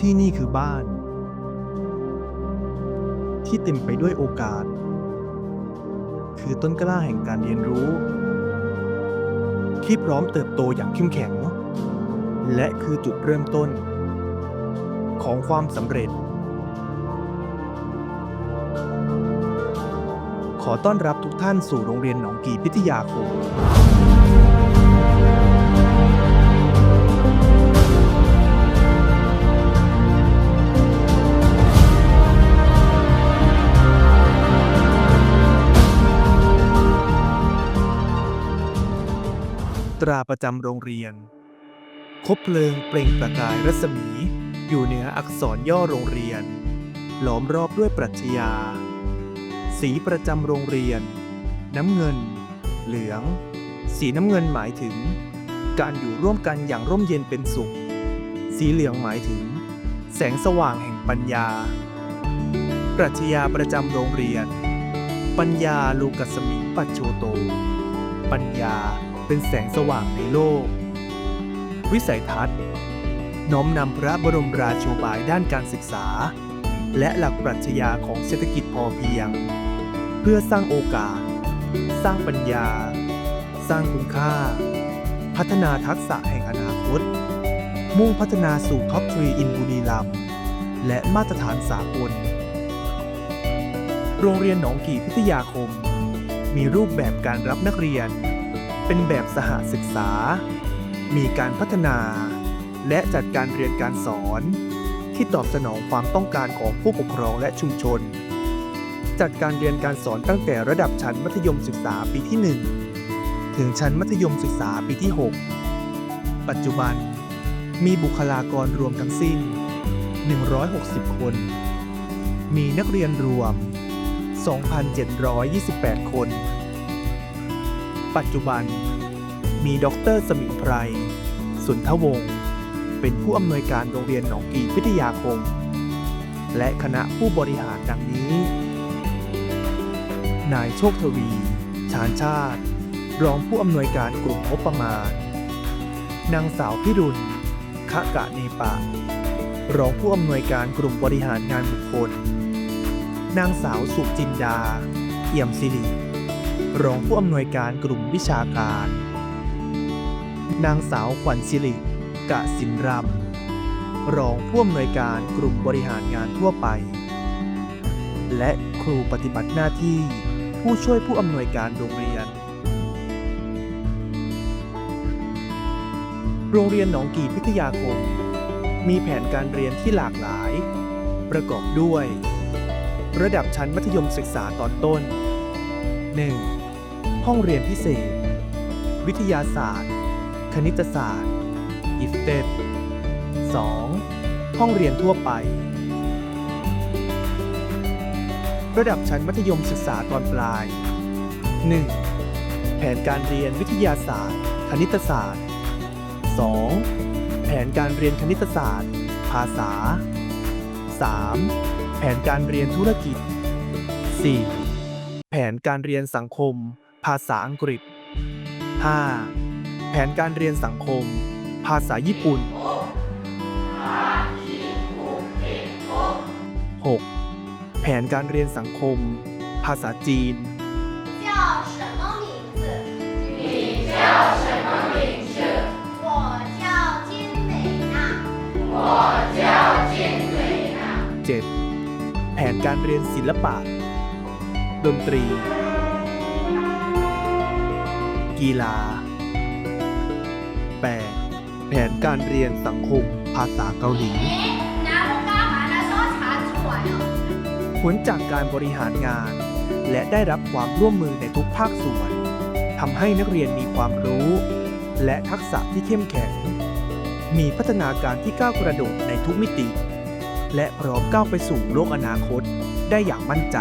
ที่นี่คือบ้าน ที่เต็มไปด้วยโอกาส คือต้นกล้าแห่งการเรียนรู้ ที่พร้อมเติบโตอย่างเข้มแข็ง และคือจุดเริ่มต้น ของความสำเร็จ ขอต้อนรับทุกท่านสู่โรงเรียนหนองกีพิทยาคม ตราประจำโรงเรียน คบเพลิงเปล่งประกายรัศมี อยู่เหนืออักษรย่อโรงเรียน หลอมรอบด้วยปรัชญา สีประจำโรงเรียน น้ำเงิน เหลือง สีน้ำเงินหมายถึง การอยู่ร่วมกันอย่างร่มเย็นเป็นสุข สีเหลืองหมายถึง แสงสว่างแห่งปัญญา ปรัชญาประจำโรงเรียน ปัญญาลูกัสมิงปัจโชโต ปัญญา เป็นแสงสว่างในโลก วิสัยทัศน์ น้อมนำพระบรมราโชบายด้านการศึกษา และหลักปรัชญาของเศรษฐกิจพอเพียง เพื่อสร้างโอกาส สร้างปัญญา สร้างคุณค่า พัฒนาทักษะแห่งอนาคต มุ่งพัฒนาสู่ท็อปทรีอินบุรีรัมย์และมาตรฐานสากล โรงเรียนหนองกี่พิทยาคม มีรูปแบบการรับนักเรียน เป็นแบบสหศึกษา มีการพัฒนา และจัดการเรียนการสอน ที่ตอบสนองความต้องการของผู้ปกครองและชุมชน จัดการเรียนการสอนตั้งแต่ระดับชั้นมัธยมศึกษาปีที่ 1 ถึงชั้นมัธยมศึกษาปีที่ 6 ปัจจุบัน มีบุคลากรรวมทั้งสิ้น 160 คน มีนักเรียนรวม 2,728 คน ปัจจุบัน มีดรสมิงไพร สุนทวงศ์ เป็นผู้อำนวยการโรงเรียนหนองกีพิทยาคม และคณะผู้บริหารดังนี้ นายโชคทวี ชาญชาติ รองผู้อำนวยการกลุ่มงบประมาณ นางสาวพิรุณคะกะเนปะ รองผู้อำนวยการกลุ่มบริหารงานบุคคล นางสาวสุจินดา เอี่ยมสิริ รองผู้อำนวยการกลุ่มวิชาการ นางสาวขวัญศิริกะสินรำรองผู้อำนวยการกลุ่มบริหารงานทั่วไป และครูปฏิบัติหน้าที่ ผู้ช่วยผู้อำนวยการโรงเรียน โรงเรียนหนองกี่พิทยาคม มีแผนการเรียนที่หลากหลาย ประกอบด้วย ระดับชั้นมัธยมศึกษาตอนต้น 1. ห้องเรียนพิเศษ วิทยาศาสตร์ คณิตศาสตร์อิฟเต็ด 2. ห้องเรียนทั่วไป ระดับชั้นมัธยมศึกษาตอนปลาย 1. แผนการเรียนวิทยาศาสตร์ คณิตศาสตร์ 2. แผนการเรียนคณิตศาสตร์ ภาษา 3. แผนการเรียนธุรกิจ 4. แผนการเรียนสังคม ภาษาอังกฤษ 5. แผนการเรียนสังคม ภาษาญี่ปุ่น 6. แผนการเรียนสังคม ภาษาจีนเจ็ดแผนการเรียนศิลปะ ดนตรีีฬา 8. แผนการเรียนสังคมภาษาเกาหลีผลจากการบริหารงาน และได้รับความร่วมมือในทุกภาคส่วนทำให้นักเรียนมีความรู้ และทักษะที่เข้มแข็ง มีพัฒนาการที่ก้าวกระโดดในทุกมิติ และพร้อมก้าวไปสู่โลกอนาคตได้อย่างมั่นใจ